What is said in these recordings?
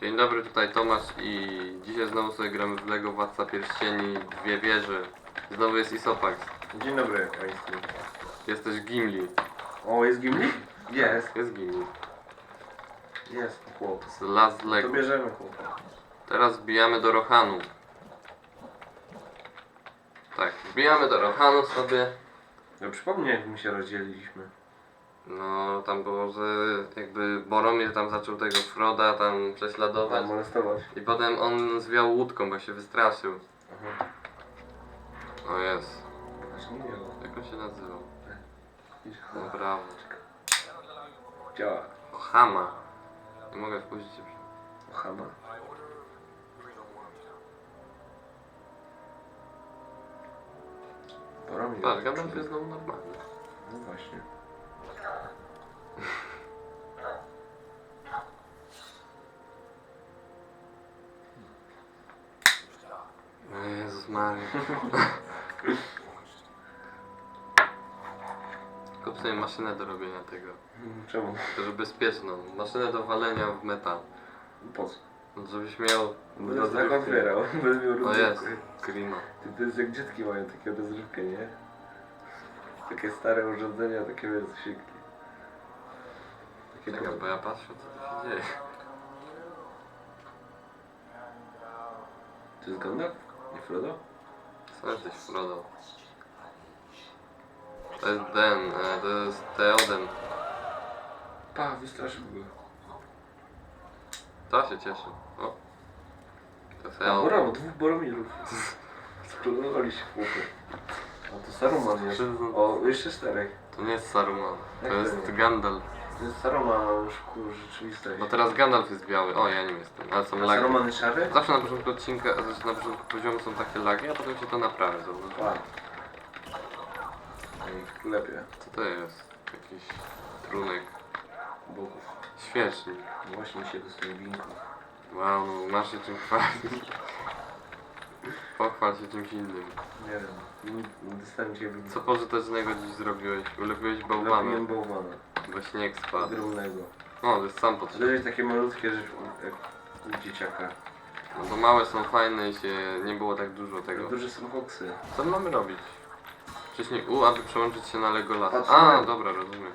Dzień dobry, tutaj Tomasz i dzisiaj znowu sobie gramy w LEGO Władca Pierścieni, dwie wieże. Znowu jest Isopax. Dzień dobry Państwu. Jest też Gimli. O, jest Gimli? Jest. Jest Gimli. Jest, chłop. Z Las To LEGO. bierzemy chłopa. Teraz wbijamy do Rohanu. Tak, wbijamy do Rohanu sobie. No przypomnij jak my się rozdzieliliśmy. No, tam było, że jakby Boromir tam zaczął tego Froda tam prześladować. Tak, molestować. I potem on zwiał łódką, bo się wystraszył. Aha. O jest. Nie wiem. Jak on się nazywał? Widzisz, No brawo. Działa. Hama. Nie mogę wpuścić się. Ohama. Boromir. Patrz, Gandalf jest znowu normalny. No właśnie. O Jezus Maria. Kup sobie maszynę do robienia tego. Mm, Czemu? Tylko bezpieczną. Maszynę do walenia w metal. Po co? No, Żebyś miał Będę tak rozrywkę. otwierał. Będę miał O jest. rozrywkę. Klima. Ty, to jest jak dziecki mają takie rozrywkę, nie? Takie stare urządzenia, takie wiesz, sieki. Czekaj, bo ja patrzę co tu się dzieje. To jest Gandalf? Nie Frodo? Co jesteś Frodo? To jest Den, e, to jest Teoden. Pa, wystraszył go. To się cieszy. O. To jest A, Teoden. Borom, dwóch Boromirów. Sklonowali się chłopy. A to Saruman jest. O, jeszcze czterech. To nie jest Saruman. To Jak to jest nie? Gandalf. Saruman, ku rzeczywistość. No teraz Gandalf jest biały. O, ja nim jestem. Ale są A lagi. Saruman jest szary? Zawsze na początku odcinka, znaczy na początku poziomu są takie lagi, a potem się to naprawia. Zobacz. Pa. Ej, Lepiej. Co to jest? Jakiś trunek. Bogów. Świecznik. Właśnie się do swoich winków. Wow, no masz się czym chwalić. Pochwal się czymś innym. Nie wiem. Dostałem cię w Co pożytecznego dziś zrobiłeś? Ulepiłeś bałwana, Napiłem bałwana. Bo śnieg spadł. Drobnego. No, to jest sam potrzebny. Zależy takie malutkie rzeczy jak u dzieciaka. No to małe są fajne i się nie było tak dużo tego. Duże są koksy. Co my mamy robić? Wcześniej U, aby przełączyć się na Legolasa. Patrz A, dobra, rozumiem.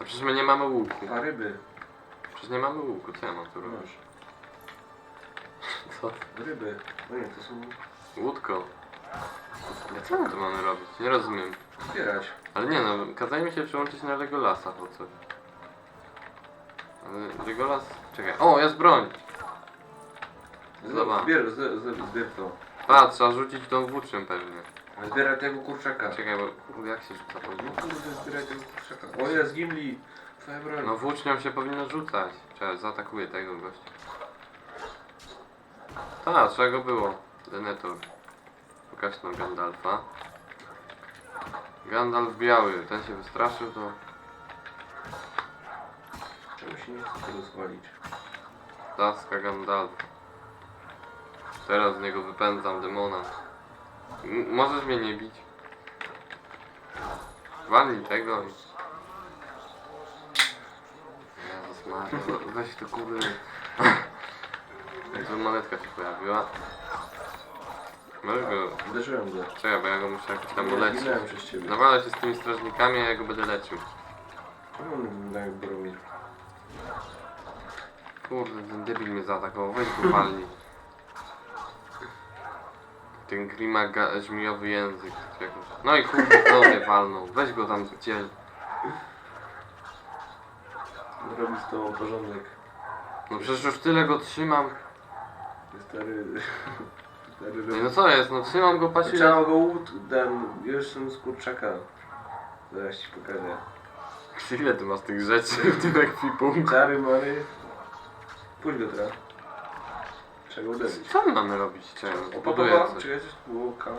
A przecież my nie mamy łuku. A ryby. Przecież nie mamy łuku, co ja mam tu robić? Masz. Co? Ryby. No nie, to są Łódko. Co my tu mamy robić? Nie rozumiem. zbierać. Ale nie no, kazali mi się przełączyć na Legolasa po coś. Ale Legolas... Czekaj. O, jest broń! Zobacz. Zbier, z, z, zbier to. A, trzeba rzucić tą włócznią pewnie. A Zbieraj tego kurczaka. Czekaj, bo kurde, jak się rzuca No kurde, zbieraj tego kurczaka. O jest, Gimli. Twoja broń. No włócznią się powinno rzucać. Czekaj, zaatakuję tego gościa. Tak, trzeba go było. Denetor. Pokaż nam Gandalfa. Gandalf biały, ten się wystraszył, to... Czemu się nie chce tego zwalić? Daska Gandalfa. Teraz z niego wypędzam demona. M możesz mnie nie bić. Walnij tego i... Jezus Maria, we- weź to kurde. Jak to monetka się pojawiła. Weź go. Uderzyłem go. Czekaj, bo ja go muszę jakoś tam Nie, uleczyć. Zginąłem przez ciebie. Nawalę się z tymi strażnikami, a ja go będę on wygląda jak Boromir? Kurde, ten debil mnie zaatakował, weź go walnij. Ten grima ga- żmijowy język. czy jakoś. No i kurde, znowu mnie walnął. Weź go tam gdzie. Robi z tobą porządek. No przecież już tyle go trzymam. Stary... Stary No, co jest, no trzymam go pasie. Trzeba go łód, ten, już są z kurczaka. Zaraz ci pokażę. Ile ty masz tych rzeczy w tym ekwipunku? Czary, mary. Pójdź go teraz. Trzeba go uderzyć. Co my mamy robić? Czekaj, no, papa, buduję papa, coś. czekaj, coś tu było, ka.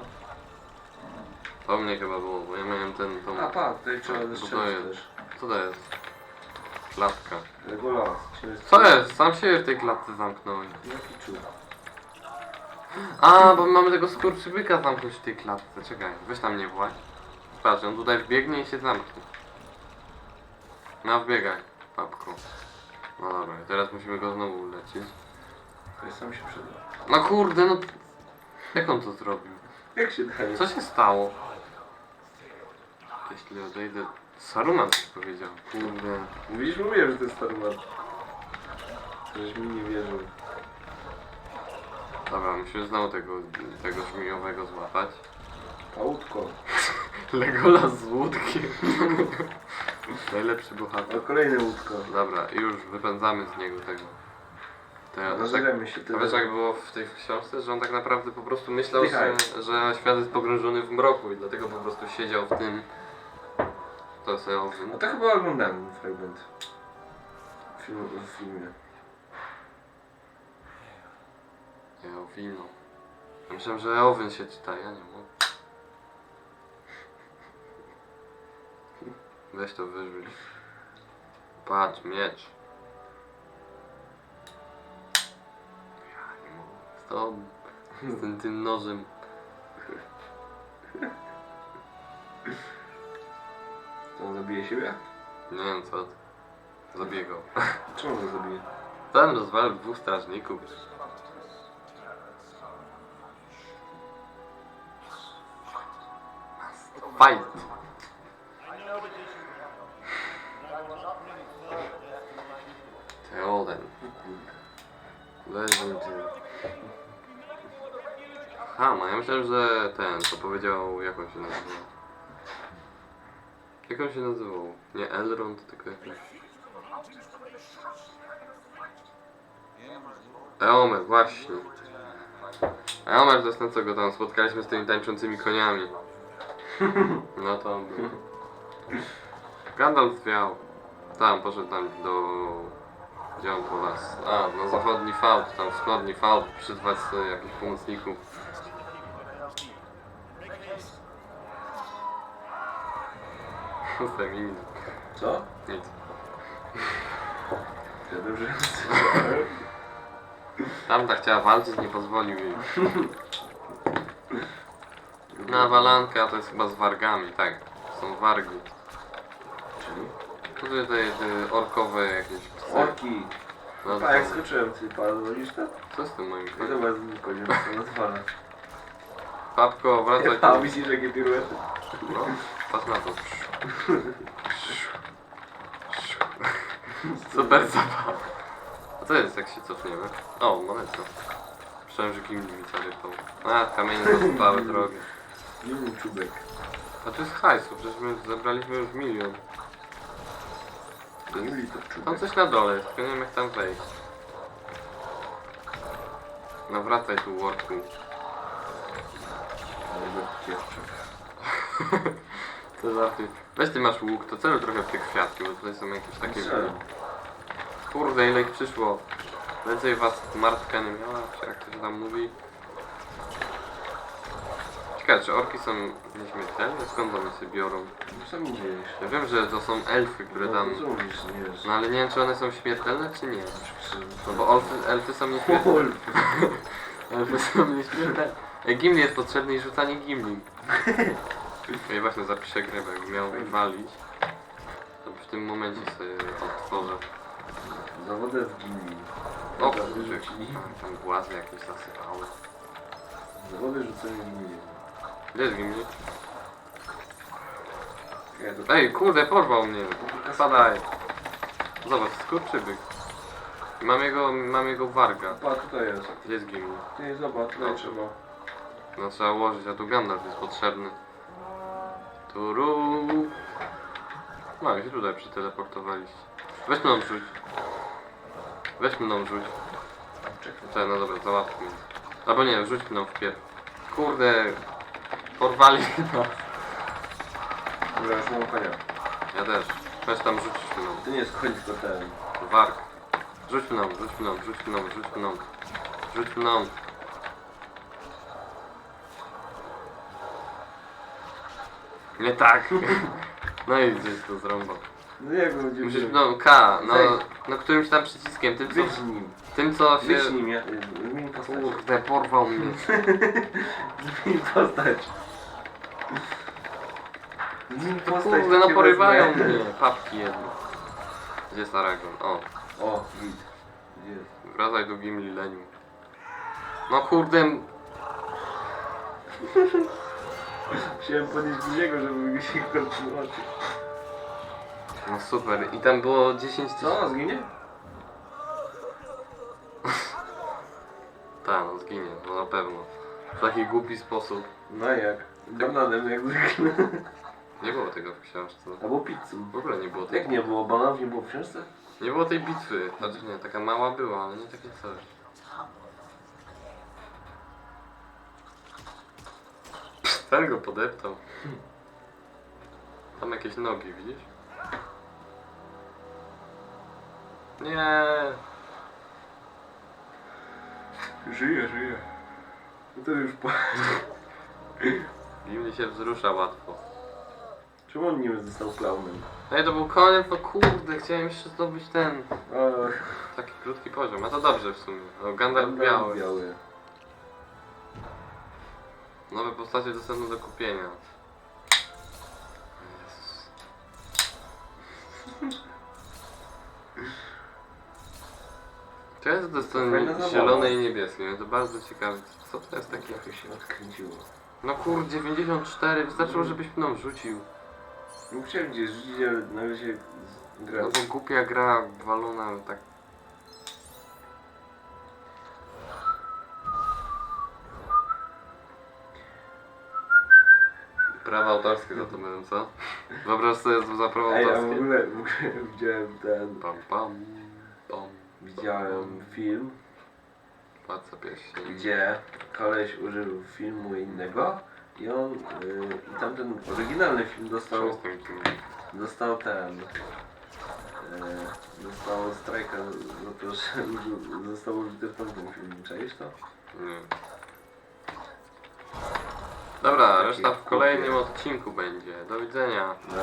To mnie chyba było, bo ja miałem ten, tą... A pa, tutaj trzeba Tak, buduję. też. Co to jest? Klatka. Legolas. Co jest? Sam się w tej klatce zamknąłem. Jaki czuł? A, bo mamy tego skurczybyka zamknąć w tej klatce. Czekaj, weź tam nie właź. Patrz, on tutaj wbiegnie i się zamknie. No wbiegaj, papko. No dobra, teraz musimy go znowu ulecieć. Czekaj, sam się przyda. No kurde, no... Jak on to zrobił? Jak się daje? Co się stało? Jeśli odejdę... Saruman coś powiedział. Kurde. Mówisz, mówiłem, że to jest Saruman. Żeś mi nie wierzył. Dobra, musimy znowu tego, tego żmijowego złapać. Pałutko. Legolas z łódkiem. Najlepszy bohater. O, kolejne łódko. Dobra, i już wypędzamy z niego tego. To ja, tak, Nażeremy się a tyle. wiesz jak było w tej książce, że on tak naprawdę po prostu myślał, że, że świat jest pogrążony w mroku i dlatego po prostu siedział w tym... To sobie owym. No to chyba oglądałem fragment. Film, w filmie. Ja owino. Ja myślałem, że Eowyn się czyta, ja nie mogę. Weź to wyrzuć. Patrz, miecz. Ja nie mogę. Z tym, tym nożem. To on zabije siebie? Nie wiem co. Zabiję go. Czemu go zabije? Ten rozwalił dwóch strażników. Fight! Teoden. Leży ty. Aha, no ja myślałem, że ten, co powiedział, jak on się nazywał? Jak on się nazywał? Nie Elrond, tylko jakiś... Eomer, właśnie. Eomer to jest ten, co go tam spotkaliśmy z tymi tańczącymi koniami. No to on był. Gandalf wiał. Tam, poszedł tam do... Gdzie on po las? A, na zachodni fałd, tam wschodni fałd, przyzwać sobie jakichś pomocników. Co? Nic. Ja dobrze Tamta chciała walczyć, nie pozwolił jej. Na walanka to jest chyba z wargami, tak. Są wargi. Czyli? To tutaj te orkowe jakieś psy. Orki. No, A jak skoczyłem, ty to? co z tym moim I koniem? zobacz, z nim koniem co rozwala. Papko, wracaj A tu. widzisz jakie piruety? No, patrz na to. Super zabawa. A co jest, jak się cofniemy? O, monetka. Myślałem, że cały tą. A, kamienie zostały drogie. Nie wiem, czubek. A tu jest hajsu, przecież my zebraliśmy już milion. To Juli to Tam czubek. coś na dole jest, tylko nie wiem jak tam wejść. No wracaj tu, worku. Ale go kiepczek. Co za ty. Weź ty masz łuk, to celuj trochę w te kwiatki, bo tutaj są jakieś takie... Kurde, ile ich przyszło. Więcej was martka nie miała, czy jak to się tam mówi. Ciekawe, czy orki są nieśmiertelne? Skąd one się biorą? No co mi dziejesz? Ja wiem, że to są elfy, które tam... No, mówisz, nie wiesz. No ale nie wiem, czy one są śmiertelne, czy nie. No bo elfy, elfy są nieśmiertelne. Elfy są nieśmiertelne. Ej, Gimli jest potrzebny i rzucanie Gimli. Ja właśnie zapiszę grę, bo jak miał wywalić, to w tym momencie sobie odtworzę. Zawodę w gimli. O, kurczę, tam głazy jakieś zasypały. Zawody rzucenia gimli. Gdzie to... Ej, kurde, porwał mnie. Spadaj. Zobacz, skurczybyk. I Mam jego, mam jego warga. Pa, tutaj jest. Gdzie Gimli? Ty zobacz, tutaj Dobrze. trzeba. No trzeba ułożyć, a tu Gandalf jest potrzebny. Turu. No i się tutaj przyteleportowaliście. Weź mną rzuć. Weź mną rzuć. Czekaj. Te, no dobra, załatwmy. Albo nie, rzuć mną wpierw. Kurde. Porwali nas. Dobra, już mam konia. Ja też. Weź tam rzucić mną. To nie jest koń, tylko ten. Warg. Rzuć mną, rzuć mną, rzuć mną, rzuć mną. Rzuć mną. Nie tak. No i gdzieś to zrąbał. No jak będzie Musisz, no K, no, Zejdź. no którymś tam przyciskiem, tym co, Wyjdź nim. tym co się... Wyjdź nim, ja... Zmień postać. Kurde, porwał mnie. Zmień postać. Postać. Kurde, no porywają mnie. Papki jedno. Gdzie jest Aragorn? O, O, git. Gdzie jest? wracaj do Gimli Leniu. No kurde, Chciałem podnieść Guziego, żeby mi się kontynuować. no super. I tam było 10 tysięcy. Co? Zginie? Tak, no zginie, no na pewno. W taki głupi sposób. No jak? Bananem jak zwykle. Nie było tego w książce. Albo pizzą. W ogóle nie było tej, Jak nie było? Bananów nie było w książce? nie było tej bitwy. Znaczy nie, taka mała była, ale nie takie coś. Psz, Ten go podeptał. Tam jakieś nogi, widzisz? Nie. Żyje, żyje. No to już po... Gimli się wzrusza łatwo. Czemu on nie został klaunem? Ej, to był koniec, no kurde, chciałem jeszcze zdobyć ten. Taki krótki poziom, a to dobrze w sumie. O, Gandalf biały. biały. Nowe postacie dostępne do kupienia. Jezus. To jest to zabawa. zielony i niebieski, no to bardzo ciekawe. Co to jest takie? Trochę się odkręciło. No kurde, 94, wystarczyło żebyś mną rzucił. Nie chciałem gdzieś rzucić, ale się z- gra. No bo głupia gra walona tak. Prawa autorskie za to będą, co? Wyobraź sobie za prawa Ej, a w autorskie. ogóle, w ogóle widziałem ten... Pam pam, pam. Widziałem film, Władca pierścieni. gdzie koleś użył filmu innego i on... Yy, I tamten oryginalny film dostał... Dostał ten... Yy, dostał strajka za to, że został użyty w tamtym filmie. Czaisz to? Nie. Dobra, Taki reszta w kolejnym odcinku będzie. Do widzenia. No.